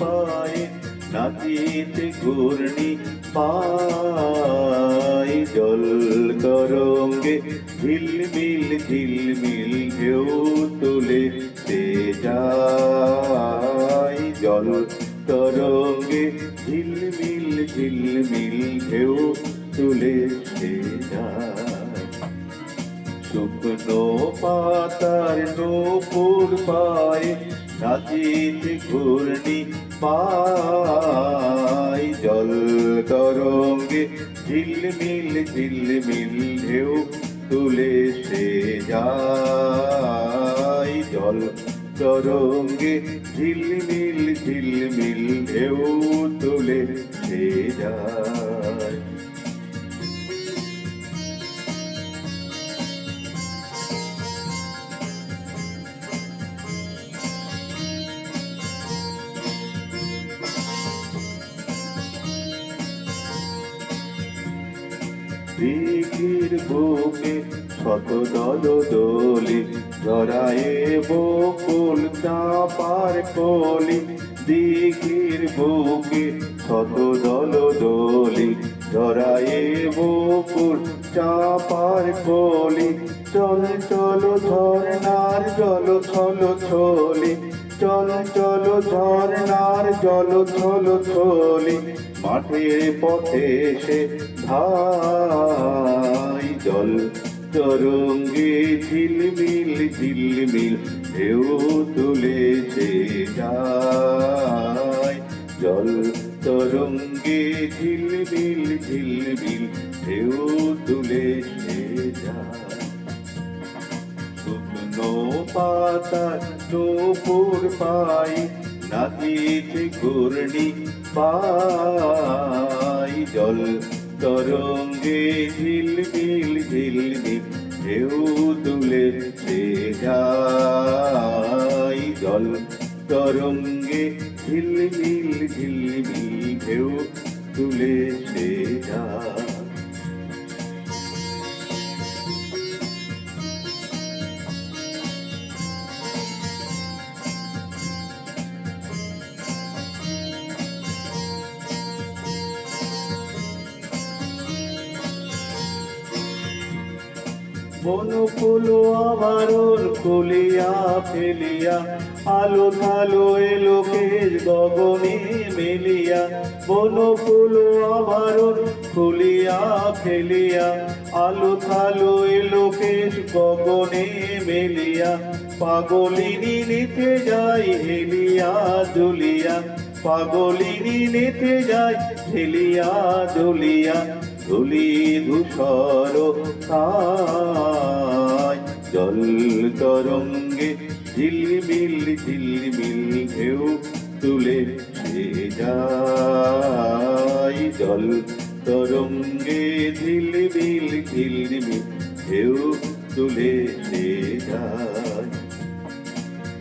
পায়ে নাচিতে ঘূর্ণি পায়। জল তরঙ্গে ঝিলমিল ঝিলমিল ঢেউ তুলে সে যায়। জল তরঙ্গে ঝিলমিল ঝিলমিল ঢেউ তুলে সে যায়। শুকনো পাতার নূপুর পায়ে নাচিতে ঘূর্ণি পাই, জল তরঙ্গে ঝিলমিল ঝিলমিল ঢেউ তুলে সে যায়। জল তরঙ্গে ঝিলমিল ঝিলমিল ঢেউ তুলে সে যায়। দিঘির বুকে শত দল দোলি জড়ায়ে বকুল চাপার কলি দিঘির বুকে শত দল দোলি জড়ায়ে বকুল চাপার কলি, চল চল ঝর্ণার জল ছল ছলি চল চল ঝর্ণার জল ছল ছলি মাঠের পথে সে ভাই জল। তরঙ্গে ঝিলমিল ঝিলমিল ঢেউ তুলে সে যায়। জল, তরঙ্গে ঝিলমিল ঝিলমিল ঢেউ তুলে সে যায়। পাতার নূপুর পাই নাচিতে ঘূর্ণি পাই। জল তরঙ্গে ঝিলমিল ঝিল ঢেউ তুলে সে যাই জল তরঙ্গে ঝিল ঝিল ঝিলমিল ঢেউ তুলে সে যায়। বনফুল আবারণ খুলিয়া ফেলিয়া, আলো ধালো এলো কেশ গগনে মেলিয়া, বনফুল আবারণ খুলিয়া ফেলিয়া, আলো থালো এলো কেশ গগনে মেলিয়া, পাগলিনী নিতে যাই হেলিয়া দুলিয়া, পাগলিনী নিতে যাই হেলিয়া দুলিয়া। ধুলি ধূসর জল তরঙ্গে ঝিলমিল ঝিলমিল ঢেউ তুলে যায়। জল তরঙ্গে ঝিলমিল ঝিলমিল ঢেউ তুলে যায়।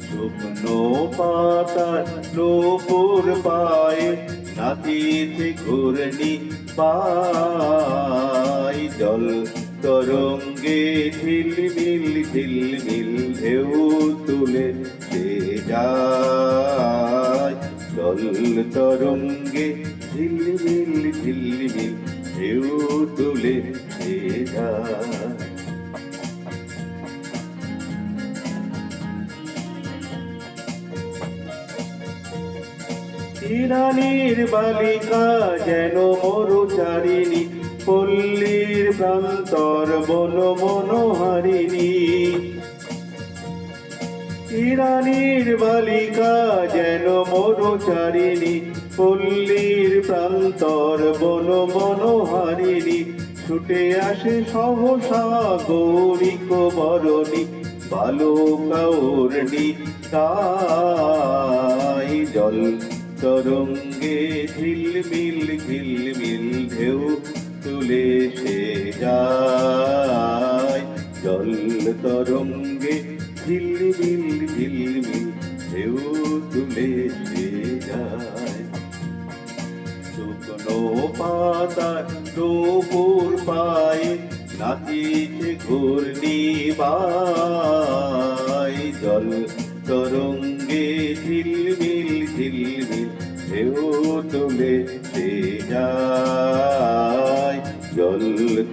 শুকনো পাতার নূপুর পায়ে নাচিতে ঘূর্ণি পাই জল, তরঙ্গে ঝিলমিল ঝিলমিল ঢেউ তুলে সে যায়। জল, তরঙ্গে ঝিলমিল ঝিলমিল ঢেউ তুলে সে যায়। ইরানির বালিকা যেন মরুচারিণী, পল্লীর প্রান্তর বন মনোহারিণী। ইরানির বালিকা যেন মরুচারিণী, পল্লীর প্রান্তর বন মনোহারিণী। ছুটে আসে সহসা গৌরিক বরণী বালকা ওর্ণি তাই জল। তরঙ্গে ঝিলমিল ঝিলমিল ঢেউ তুলে সে যায়। জল তরঙ্গে ঝিলমিল ঝিলমিল ঢেউ তুলে সে যায়। শুকনো পাতা নূপুর পায়ে নাচিছে ঘূর্ণি বাই জল তরঙ্গে ঝিলমিল ঢেউ তুলে সে জল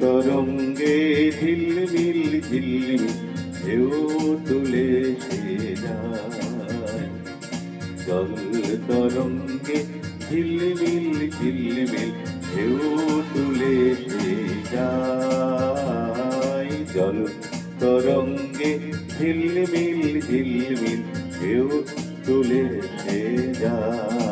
তরঙ্গে ঝিলমিল ঝিলমিল ঢেউ তুলে সে যায় জল তরঙ্গে ঝিলমিল ঝিলমিল ঢেউ তুলে সে যায় জল তরঙ্গে ঝিলমিল ঝিলমিল ঢেউ তুলে যায়